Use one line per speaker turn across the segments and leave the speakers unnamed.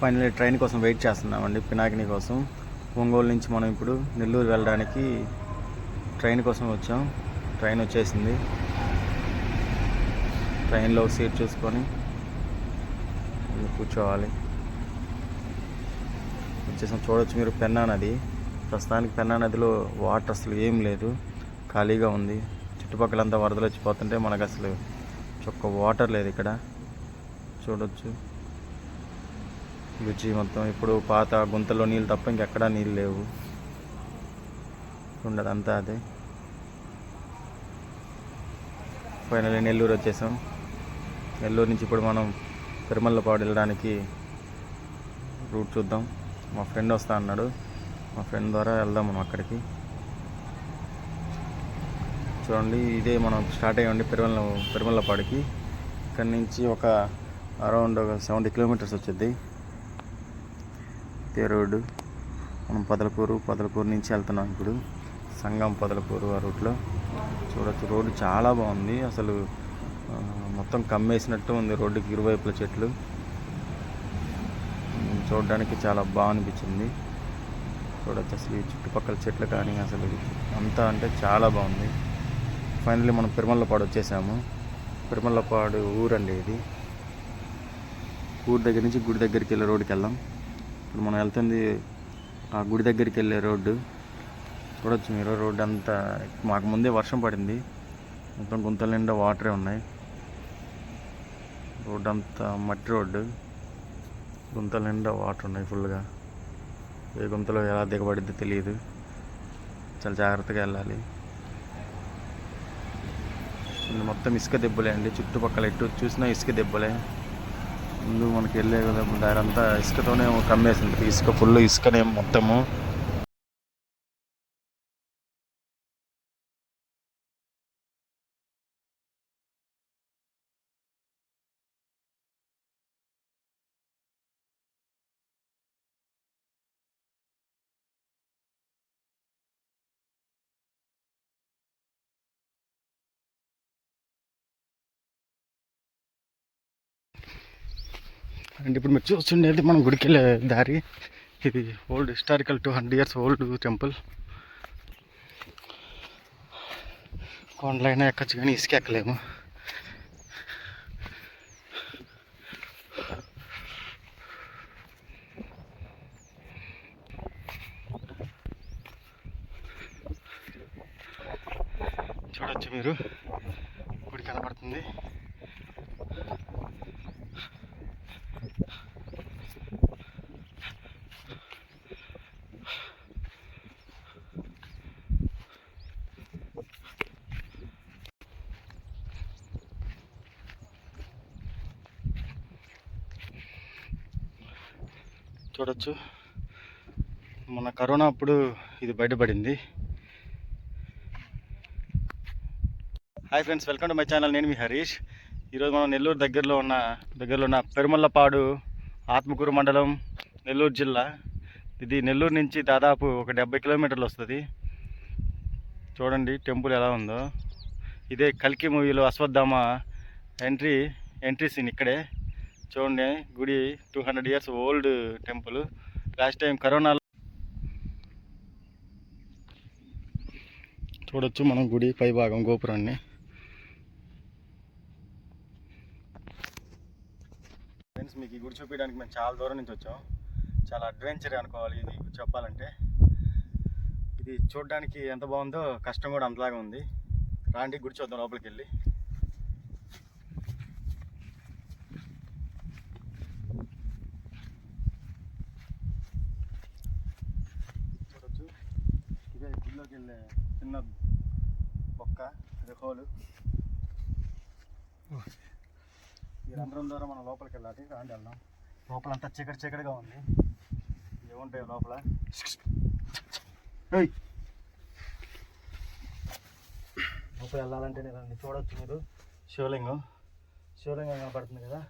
Finally train కోసం wait చేస్తున్నామండి పినాకిని కోసం. ఒంగోలు నుంచి మనం ఇప్పుడు నెల్లూరు వెళ్ళడానికి ట్రైన్ కోసం వచ్చాం. ట్రైన్ వచ్చేసింది. ట్రైన్లో సీట్ చూసుకొని కూర్చోవాలి. వచ్చేసాం. చూడొచ్చు మీరు పెన్నా నది. ప్రస్తుతానికి పెన్నా నదిలో వాటర్ అసలు ఏం లేదు. ఖాళీగా ఉంది. చుట్టుపక్కలంతా వరదలు వచ్చిపోతుంటే మనకు అసలు చొక్క వాటర్ లేదు ఇక్కడ. చూడొచ్చు. రుచి మొత్తం ఇప్పుడు పాత గుంతలో నీళ్ళు తప్ప ఇంకెక్కడా నీళ్ళు లేవు. ఉండదు అంతా అదే. ఫైనల్లీ నెల్లూరు వచ్చేసాం. నెల్లూరు నుంచి ఇప్పుడు మనం తిరుమలపాడు వెళ్ళడానికి రూట్ చూద్దాం. మా ఫ్రెండ్ వస్తా అన్నాడు. మా ఫ్రెండ్ ద్వారా వెళ్దాం మనం అక్కడికి. చూడండి ఇదే మనం స్టార్ట్ అయ్యండి పెరుమల పెరుమలపాడికి ఇక్కడి నుంచి ఒక అరౌండ్ ఒక సెవెంటీ కిలోమీటర్స్ వచ్చింది ఇదే రోడ్డు. మనం పొదలకూరు పొదలకూరు నుంచి వెళ్తున్నాం ఇప్పుడు. సంగం పొదలకూరు ఆ రూట్లో చూడొచ్చు రోడ్డు చాలా బాగుంది. అసలు మొత్తం కమ్మేసినట్టు ఉంది రోడ్డుకి ఇరువైపుల చెట్లు. చూడడానికి చాలా బాగా అనిపించింది. చూడొచ్చు అసలు ఈ చుట్టుపక్కల చెట్లు కానీ అసలు అంతా అంటే చాలా బాగుంది. ఫైనల్లీ మనం పెరుమల్లపాడు వచ్చేసాము. పెరుమల్లపాడు ఊరండి ఇది. ఊరి దగ్గర నుంచి గుడి దగ్గరికి వెళ్ళే రోడ్డుకి వెళ్దాం. ఇప్పుడు మనం వెళ్తుంది ఆ గుడి దగ్గరికి వెళ్ళే రోడ్డు. చూడొచ్చు మీరు రోడ్డు అంతా మాకు ముందే వర్షం పడింది. మొత్తం గుంతల నిండా వాటరే ఉన్నాయి. రోడ్డు అంతా మట్టి రోడ్డు. గుంతల నిండా వాటర్ ఉన్నాయి ఫుల్గా. ఏ గుంతలో ఎలా దిగబడిద్దో తెలియదు. చాలా జాగ్రత్తగా వెళ్ళాలి. మొత్తం ఇసుక దెబ్బలే అండి. చుట్టుపక్కల ఎటు చూసినా ఇసుక దెబ్బలే. ముందు మనకి వెళ్ళే కదా దారి అంతా ఇసుకతోనే కమ్మేసింది. ఇసుక ఫుల్ ఇసుకనే మొత్తము. అండ్ ఇప్పుడు మీరు చూస్తుండేది మనం గుడికి వెళ్ళే దారి. ఇది old historical two hundred years old temple కొండలైనా ఎక్కచ్చు కానీ ఇసుక ఎక్కలేము చూడొచ్చు మీరు. గుడి కనబడుతుంది. చూడొచ్చు. మన కరోనా అప్పుడు ఇది బయటపడింది. Hi friends welcome to my channel నేను మీ హరీష్. ఈరోజు మనం నెల్లూరు దగ్గరలో ఉన్న దగ్గరలో ఉన్న పెరుమల్లపాడు ఆత్మకూరు మండలం నెల్లూరు జిల్లా. ఇది నెల్లూరు నుంచి దాదాపు ఒక డెబ్బై కిలోమీటర్లు వస్తుంది. చూడండి టెంపుల్ ఎలా ఉందో. ఇదే కల్కి మూవీలో అశ్వత్థామ ఎంట్రీ ఎంట్రీ సీన్ ఇక్కడే. చూడండి గుడి two hundred years old temple last time కరోనాలో చూడొచ్చు మనం గుడి పై భాగం గోపురాన్ని. ఫ్రెండ్స్ మీకు ఈ గుడి చూపించడానికి మేము చాలా దూరం నుంచి వచ్చాం. చాలా అడ్వెంచర్ అనుకోవాలి ఇది చెప్పాలంటే. ఇది చూడడానికి ఎంత బాగుందో కష్టం కూడా అంతలాగా ఉంది. రాండి గుడి చూద్దాం లోపలికి వెళ్ళి చూడొచ్చు ఇదే వెళ్ళే చిన్న బొక్క ఇది హోలు. ఈ రంధ్రం ద్వారా మనం లోపలికి వెళ్ళాలి. రాండి వెళ్దాం. లోపలంతా చీకటి చీకటిగా ఉంది. ఏముంటాయి లోపల? లోపల వెళ్ళాలంటే నేను చూడొచ్చు మీరు. శివలింగం. శివలింగం కనపడుతుంది కదా?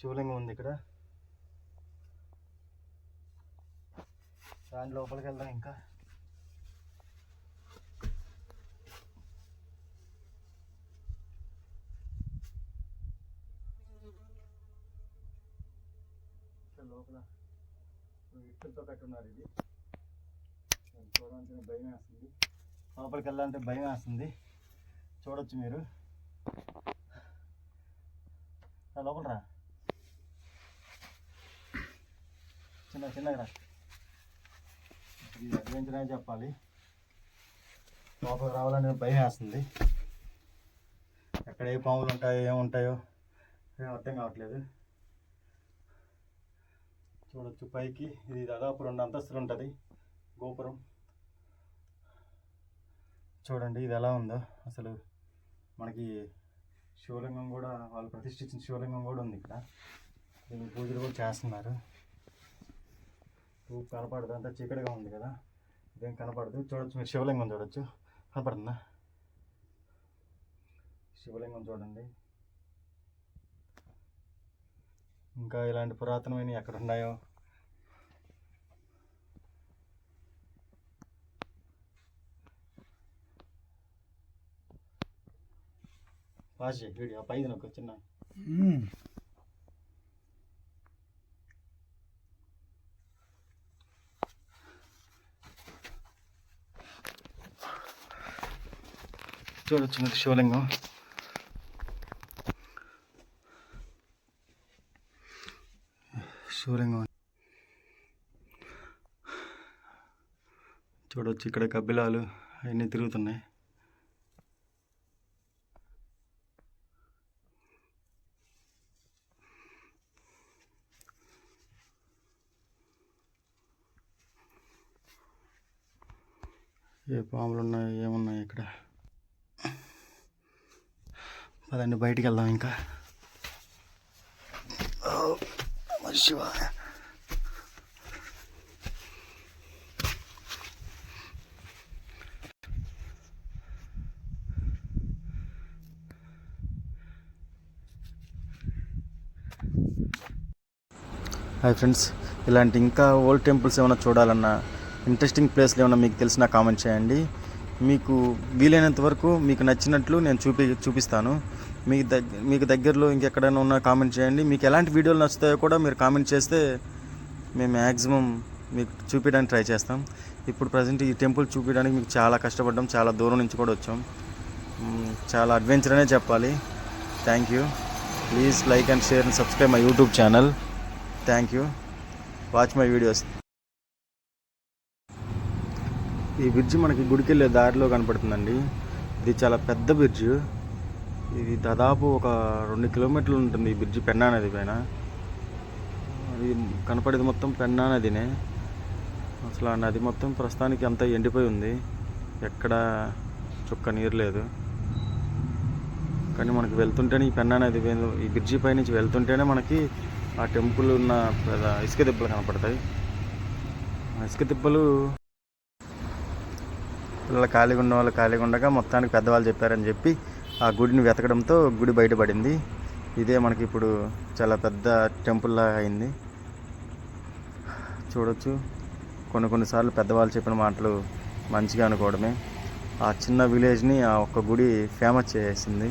శివలింగం ఉంది ఇక్కడ. దాని లోపలికి వెళ్దాం ఇంకా. లోపల ఇటుకలతో కట్టున్నారు ఇది. చూడాలంటే భయం వేస్తుంది. లోపలికి వెళ్ళాలంటే భయం వేస్తుంది. చూడొచ్చు మీరు. లోపల రా. చిన్న చిన్నగా రా. ఇది అడ్వెంచర్ అని చెప్పాలి. లోపలికి రావాలంటే భయం వేస్తుంది. ఎక్కడ ఏ పాములు ఉంటాయో ఏముంటాయో అర్థం కావట్లేదు. చూడొచ్చు. పైకి ఇది దాదాపు రెండు అంతస్తులు ఉంటుంది. గోపురం. చూడండి ఇది ఎలా ఉందో. అసలు మనకి శివలింగం కూడా వాళ్ళు ప్రతిష్ఠించిన శివలింగం కూడా ఉంది ఇక్కడ. దీన్ని పూజలు కూడా చేస్తున్నారు. ఊ కనపడదు. అంతా చీకటిగా ఉంది కదా. ఇదేం కనపడదు. చూడొచ్చు మీరు శివలింగం చూడొచ్చు. కనపడుతుందా? శివలింగం చూడండి. ఇంకా ఇలాంటి పురాతనమైనవి ఎక్కడ ఉన్నాయో? చేయి. వీడియో పైది నాకు చిన్న చూడొచ్చు శివలింగం. శివలింగం. చూడొచ్చు ఇక్కడ కబ్బిలాలు అవన్నీ తిరుగుతున్నాయి. ఏ పాములు ఉన్నాయి ఏమున్నాయి ఇక్కడ? పదండి బయటికి వెళ్దాం ఇంకా. శివ హాయ్ ఫ్రెండ్స్ ఇలాంటి ఇంకా ఓల్డ్ టెంపుల్స్ ఏమైనా చూడాలన్నా ఇంట్రెస్టింగ్ ప్లేస్లు ఏమైనా మీకు తెలిసిన కామెంట్ చేయండి. మీకు వీలైనంత వరకు మీకు నచ్చినట్లు నేను చూపి చూపిస్తాను. మీకు దగ్గర మీకు దగ్గరలో ఇంకెక్కడైనా ఉన్న కామెంట్ చేయండి. మీకు ఎలాంటి వీడియోలు నచ్చుతాయో కూడా మీరు కామెంట్ చేస్తే మేము మ్యాక్సిమం మీకు చూపించడానికి ట్రై చేస్తాం. ఇప్పుడు ప్రజెంట్ ఈ టెంపుల్ చూపించడానికి మీకు చాలా కష్టపడ్డాం. చాలా దూరం నుంచి కూడా వచ్చాం. చాలా అడ్వెంచర్ అనే చెప్పాలి. Thank you. Please like and share and subscribe my YouTube channel. Thank you. Watch my videos. ఈ బ్రిడ్జ్ మనకి గుడికెళ్ళే దారిలో కనపడుతుందండి. ఇది చాలా పెద్ద బ్రిడ్జ్ ఇది దాదాపు ఒక రెండు కిలోమీటర్లు ఉంటుంది ఈ బ్రిడ్జ్ పెన్నా నది పైన. ఇది కనపడేది మొత్తం పెన్నా నదినే. అసలు ఆ నది మొత్తం ప్రస్తుతానికి అంతా ఎండిపోయి ఉంది. ఎక్కడ చుక్క నీరు లేదు. కానీ మనకి వెళ్తుంటేనే ఈ పెన్నా నది పైన- ఈ బ్రిడ్జి పై నుంచి వెళ్తుంటేనే మనకి ఆ టెంపుల్ ఉన్న పెద్ద ఇసుక దెబ్బలు కనపడతాయి. ఇసుక దెబ్బలు పిల్లలు ఖాళీగా ఉన్న వాళ్ళు ఖాళీగా ఉండగా మొత్తానికి పెద్దవాళ్ళు చెప్పారని చెప్పి ఆ గుడిని వెతకడంతో గుడి బయటపడింది. ఇదే మనకి ఇప్పుడు చాలా పెద్ద టెంపుల్లా అయింది. చూడొచ్చు. కొన్ని కొన్నిసార్లు పెద్దవాళ్ళు చెప్పిన మాటలు మంచిగా అనుకోవడమే. ఆ చిన్న విలేజ్ని ఆ ఒక్క గుడి ఫేమస్ చేసింది.